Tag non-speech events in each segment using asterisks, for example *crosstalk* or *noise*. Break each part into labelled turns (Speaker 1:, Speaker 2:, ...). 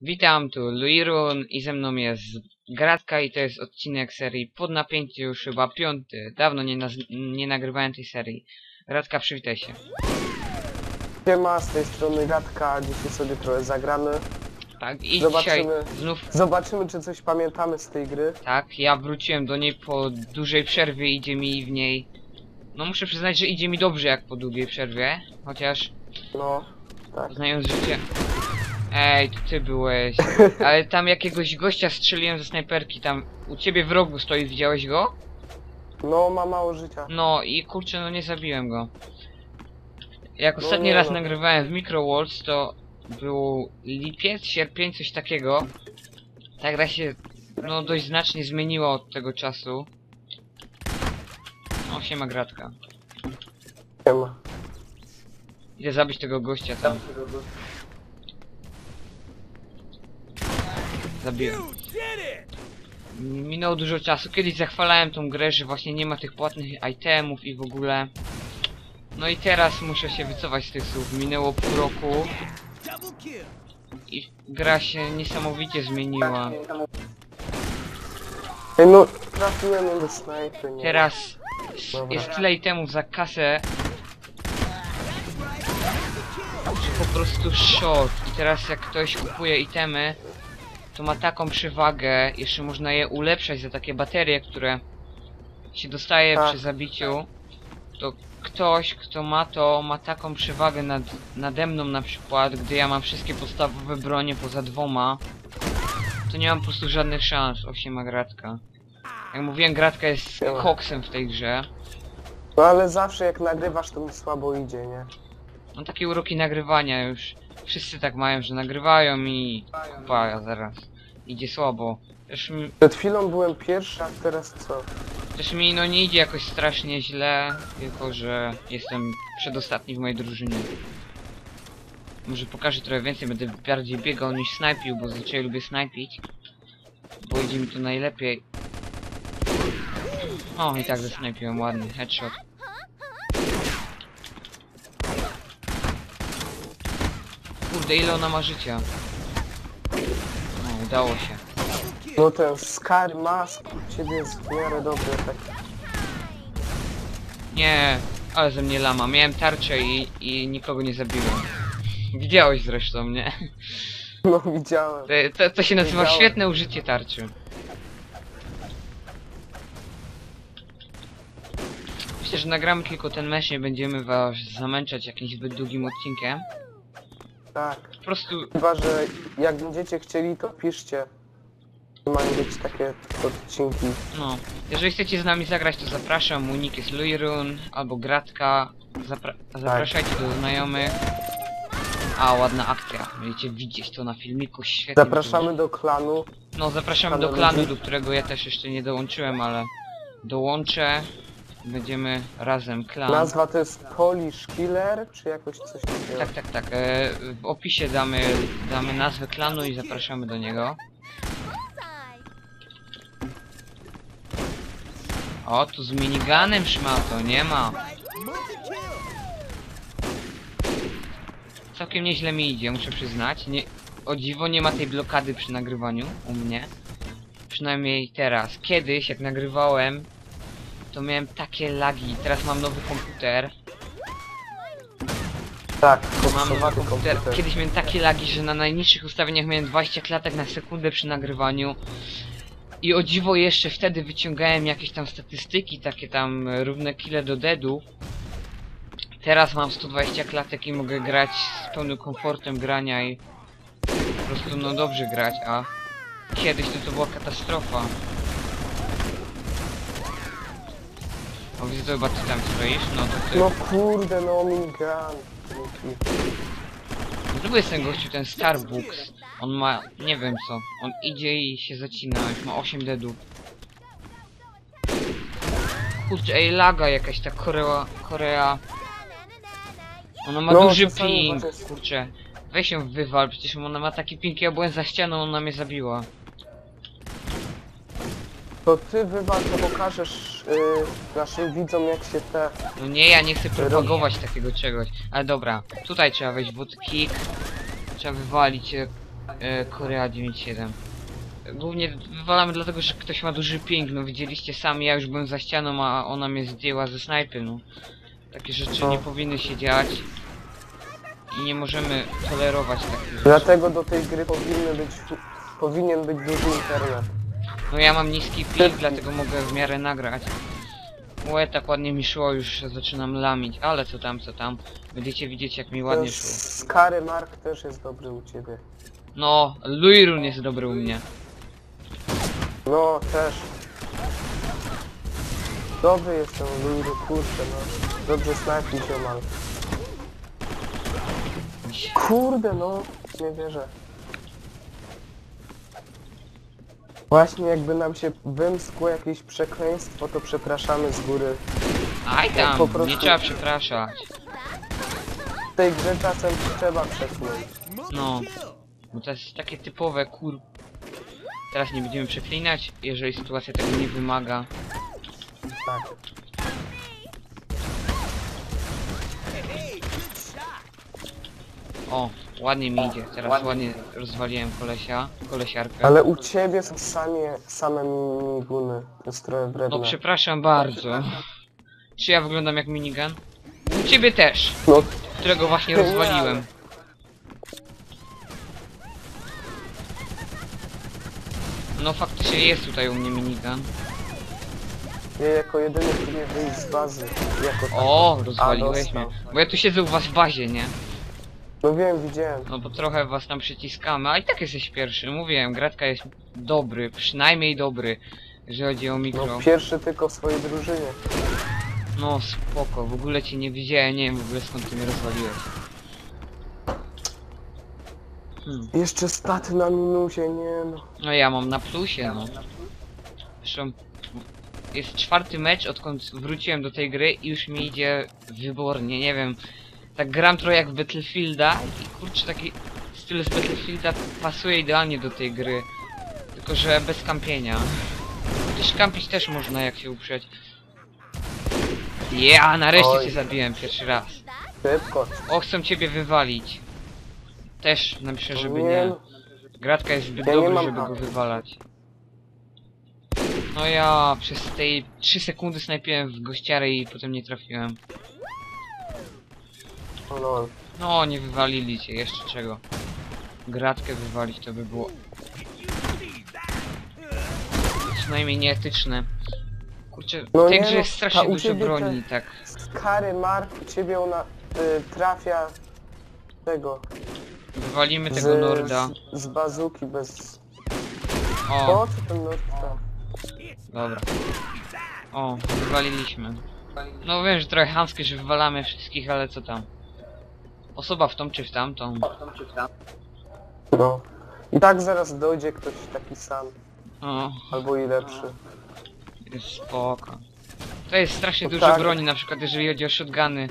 Speaker 1: Witam, tu Luirun i ze mną jest Gratka i to jest odcinek serii Pod napięcie już chyba piąty. Dawno nie, nie nagrywałem tej serii. Gratka, przywitaj się.
Speaker 2: Siema, z tej strony Gadka, dzisiaj sobie trochę zagramy.
Speaker 1: Tak, i
Speaker 2: Zobaczymy.
Speaker 1: dzisiaj znów,
Speaker 2: Zobaczymy, czy coś pamiętamy z tej gry.
Speaker 1: tak, ja wróciłem do niej po dużej przerwie, idzie mi w niej... No muszę przyznać, że idzie mi dobrze jak po długiej przerwie, chociaż
Speaker 2: No, tak.
Speaker 1: znając życie... Ej, to ty byłeś. *laughs* Ale tam jakiegoś gościa strzeliłem ze snajperki, tam u ciebie w rogu stoi, widziałeś go?
Speaker 2: No, ma mało życia.
Speaker 1: No i kurczę, no nie zabiłem go. Jak
Speaker 2: No
Speaker 1: ostatni
Speaker 2: nie
Speaker 1: raz
Speaker 2: no.
Speaker 1: nagrywałem w Microwalls, to był lipiec, sierpień, coś takiego. Ta gra się no dość znacznie zmieniła od tego czasu. O, siema gratka.
Speaker 2: Siema.
Speaker 1: Idę zabić tego gościa tam. Zabiłem. Minęło dużo czasu. Kiedyś zachwalałem tą grę, że właśnie nie ma tych płatnych itemów i w ogóle. No i teraz muszę się wycofać z tych słów. Minęło pół roku i gra się niesamowicie zmieniła.
Speaker 2: No, trafiłem do snajpy, nie?
Speaker 1: Teraz jest tyle itemów za kasę, że po prostu short. I teraz jak ktoś kupuje itemy, to ma taką przewagę, jeszcze można je ulepszać za takie baterie, które się dostaje
Speaker 2: Tak.
Speaker 1: przy zabiciu, to ktoś, kto ma to, ma taką przewagę nad, nade mną na przykład, gdy ja mam wszystkie podstawowe bronie poza dwoma, to nie mam po prostu żadnych szans, osiema gratka. Jak mówiłem, gratka jest
Speaker 2: Siema.
Speaker 1: koksem w tej grze.
Speaker 2: No, ale zawsze jak nagrywasz, to mi słabo idzie, nie?
Speaker 1: No takie uroki nagrywania już. Wszyscy tak mają, że nagrywają i kupa zaraz. Idzie słabo. Też mi,
Speaker 2: Przed chwilą byłem pierwszy, a teraz co?
Speaker 1: też mi no nie idzie jakoś strasznie źle, tylko że jestem przedostatni w mojej drużynie. Może pokażę trochę więcej, będę bardziej biegał niż snajpił, bo zazwyczaj lubię snajpić. Bo idzie mi to najlepiej. O, i tak zasnajpiłem ładny headshot. Kurde, ile ona ma życia? No, udało się.
Speaker 2: No ten Scar Mask u ciebie jest w miarę dobry, tak.
Speaker 1: Nie, ale ze mnie lama. Miałem tarczę i, i nikogo nie zabiłem. Widziałeś zresztą, nie? *laughs*
Speaker 2: No, widziałem.
Speaker 1: To, to, to się nazywa świetne użycie tarczy. Myślę, że nagramy tylko ten mecz, nie będziemy was zamęczać jakimś zbyt długim odcinkiem.
Speaker 2: Tak.
Speaker 1: Po prostu
Speaker 2: Chyba, że jak będziecie chcieli, to piszcie. Mają być takie odcinki.
Speaker 1: No, jeżeli chcecie z nami zagrać, to zapraszam. Mój nick jest Luirun albo Gratka. Zapra zapraszajcie do znajomych. A, ładna akcja. Będziecie widzieć to na filmiku, świetnie. to
Speaker 2: Zapraszamy do klanu.
Speaker 1: No, zapraszamy do
Speaker 2: Klanu
Speaker 1: do którego ja też jeszcze nie dołączyłem, ale dołączę. Będziemy razem klan.
Speaker 2: Nazwa to jest Polish Killer, czy jakoś coś takiego?
Speaker 1: Tak, tak, tak. E, w opisie damy, damy nazwę klanu i zapraszamy do niego. O, tu z miniganem szmato, nie ma. Całkiem nieźle mi idzie, muszę przyznać. Nie, o dziwo nie ma tej blokady przy nagrywaniu u mnie. Przynajmniej teraz. Kiedyś, jak nagrywałem, to miałem takie lagi. Teraz mam nowy komputer.
Speaker 2: Tak,
Speaker 1: Mam nowy komputer. Kiedyś miałem takie lagi, że na najniższych ustawieniach miałem 20 klatek na sekundę przy nagrywaniu. I o dziwo jeszcze wtedy wyciągałem jakieś tam statystyki, takie tam równe kile do deadu. Teraz mam 120 klatek i mogę grać z pełnym komfortem grania i po prostu no dobrze grać, a kiedyś to, to była katastrofa. To chyba ty tam stoisz, no to ty.
Speaker 2: No kurde, no minigun.
Speaker 1: Był jest ten gościu, ten Starbucks. On ma, nie wiem co, on idzie i się zacina, już ma 8 deadów. Kurczę, ej, laga jakaś ta Korea, Korea. Ona ma
Speaker 2: No,
Speaker 1: duży
Speaker 2: czasami
Speaker 1: ping,
Speaker 2: właśnie-
Speaker 1: kurczę. Weź ją wywal, przecież ona ma taki ping, ja byłem za ścianą, ona mnie zabiła.
Speaker 2: To ty wywal, to pokażesz y, naszym widzom jak się te...
Speaker 1: No nie, ja nie chcę propagować takiego czegoś. Ale dobra, tutaj trzeba wejść w kick. Trzeba wywalić e, E, Korea 97. Głównie wywalamy dlatego, że ktoś ma duży ping, no widzieliście sami, ja już byłem za ścianą, a ona mnie zdjęła ze snajpy, no. Takie rzeczy
Speaker 2: No.
Speaker 1: nie powinny się dziać. I nie możemy tolerować takich rzeczy.
Speaker 2: Dlatego do tej gry powinny być, powinien być duży internet.
Speaker 1: No ja mam niski ping, dlatego mogę w miarę nagrać. Łe, tak ładnie mi szło, już zaczynam lamić, ale co tam, co tam. Będziecie widzieć jak mi ładnie szło.
Speaker 2: Skary Mark też jest dobry u ciebie.
Speaker 1: No, Luirun jest dobry u mnie.
Speaker 2: No, też. Dobry jestem, Lulu, kurczę, no. Dobrze snajpi ziomal. Kurde, no. Nie wierzę. Właśnie jakby nam się wymskło jakieś przekleństwo, to przepraszamy z góry.
Speaker 1: Aj tam,
Speaker 2: po prostu-
Speaker 1: nie trzeba przepraszać.
Speaker 2: W tej grze czasem trzeba przeklinać.
Speaker 1: No, bo to jest takie typowe kur... Teraz nie będziemy przeklinać, jeżeli sytuacja tego nie wymaga.
Speaker 2: Tak.
Speaker 1: O, ładnie mi idzie, teraz ładnie rozwaliłem kolesia, kolesiarkę.
Speaker 2: Ale u ciebie są samie, same miniguny, stroje
Speaker 1: No
Speaker 2: wredne.
Speaker 1: przepraszam bardzo. Czy ja wyglądam jak minigun? U ciebie też,
Speaker 2: No,
Speaker 1: którego właśnie
Speaker 2: Nie,
Speaker 1: rozwaliłem. No faktycznie jest tutaj u mnie minigun.
Speaker 2: ja jako jedyny próbuję wyjść z bazy. Jako tak.
Speaker 1: O,
Speaker 2: A,
Speaker 1: rozwaliłeś mnie.
Speaker 2: dostał.
Speaker 1: Bo ja tu siedzę u was w bazie, nie?
Speaker 2: No wiem, widziałem.
Speaker 1: No bo trochę was tam przyciskamy, a i tak jesteś pierwszy. Mówiłem, Gratka jest dobry, przynajmniej dobry, jeżeli chodzi o mikro.
Speaker 2: No, pierwszy tylko w swojej drużynie.
Speaker 1: No spoko, w ogóle cię nie widziałem, nie wiem w ogóle skąd ty mnie rozwaliłeś. Hmm.
Speaker 2: Jeszcze stat na minusie, nie no.
Speaker 1: No ja mam na plusie, no. Zresztą jest czwarty mecz, odkąd wróciłem do tej gry i już mi idzie wybornie, nie wiem. Tak gram trochę jak w Battlefielda i kurczę taki styl z Battlefielda pasuje idealnie do tej gry. Tylko, że bez kampienia. Też kampić też można jak się uprzeć. Ja, nareszcie
Speaker 2: Oj.
Speaker 1: cię zabiłem pierwszy raz.
Speaker 2: Szybko.
Speaker 1: O, chcą ciebie wywalić. Też napiszę, żeby
Speaker 2: nie.
Speaker 1: nie. Gratka jest zbyt
Speaker 2: Ja mam
Speaker 1: żeby go wywalać. No ja przez tej 3 sekundy snajpiłem w gościarę i potem nie trafiłem.
Speaker 2: O lol.
Speaker 1: No, nie wywalili cię, jeszcze czego. Gratkę wywalić to by było... Przynajmniej nieetyczne. Kurczę,
Speaker 2: No
Speaker 1: w tej
Speaker 2: nie
Speaker 1: grze
Speaker 2: no,
Speaker 1: jest
Speaker 2: a
Speaker 1: strasznie
Speaker 2: u
Speaker 1: dużo
Speaker 2: ciebie
Speaker 1: broni, tak.
Speaker 2: Skary Mark, u ciebie ona y, trafia tego.
Speaker 1: Wywalimy tego Norda.
Speaker 2: Z, z bazuki bez...
Speaker 1: O,
Speaker 2: co ten Nord
Speaker 1: dobra. O, wywaliliśmy. No wiem, że trochę chamskie, że wywalamy wszystkich, ale co tam. Osoba w tą czy w tamtą.
Speaker 2: No. I tak zaraz dojdzie ktoś taki sam.
Speaker 1: O,
Speaker 2: Albo i lepszy.
Speaker 1: jest spoko. To jest strasznie
Speaker 2: No
Speaker 1: dużo
Speaker 2: tak.
Speaker 1: broni, na przykład jeżeli chodzi o shotguny.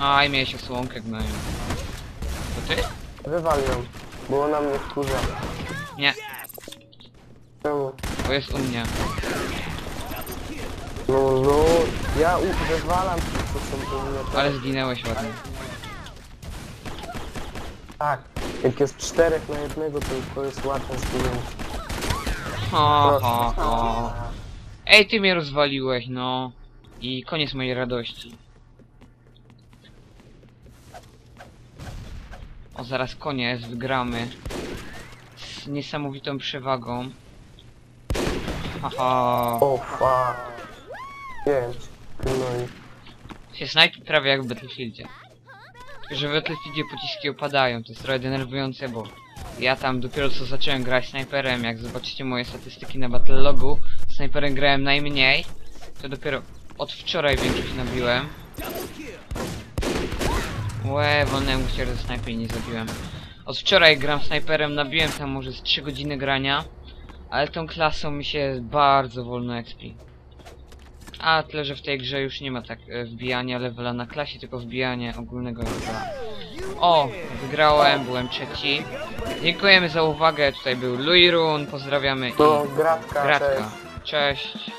Speaker 1: Aj, miałeś osłonkę gnoju. To ty?
Speaker 2: Wywal ją, bo ona mnie wkurza.
Speaker 1: Nie,
Speaker 2: Czemu?
Speaker 1: bo jest u mnie.
Speaker 2: No, no, ja u- wywalam tych, co mnie.
Speaker 1: Ale zginęłeś ładnie.
Speaker 2: Tak. Jak jest czterech na jednego, to to jest łatwe zginąć.
Speaker 1: Ho,
Speaker 2: Proszę.
Speaker 1: ho, ho. Ej, ty mnie rozwaliłeś, no. I koniec mojej radości. O, zaraz koniec, wygramy. Z niesamowitą przewagą. Haha.
Speaker 2: O, fuck. Pięć. No i...
Speaker 1: Się snajpi prawie jak w Battlefieldzie. Tylko, że w Battlefieldzie pociski opadają, to jest trochę denerwujące, bo ja tam dopiero co zacząłem grać snajperem, jak zobaczycie moje statystyki na Battlelogu, snajperem grałem najmniej, to dopiero od wczoraj większość nabiłem. Łe, wolnemu się ze snajpy nie zabiłem. Od wczoraj gram snajperem, nabiłem tam może z 3 godziny grania, ale tą klasą mi się bardzo wolno expi. A tyle, że w tej grze już nie ma tak e, wbijania levela na klasie, tylko wbijanie ogólnego levela. O, wygrałem, byłem trzeci. Dziękujemy za uwagę, tutaj był Luirun, pozdrawiamy i
Speaker 2: No, gratka,
Speaker 1: Gratka. Cześć.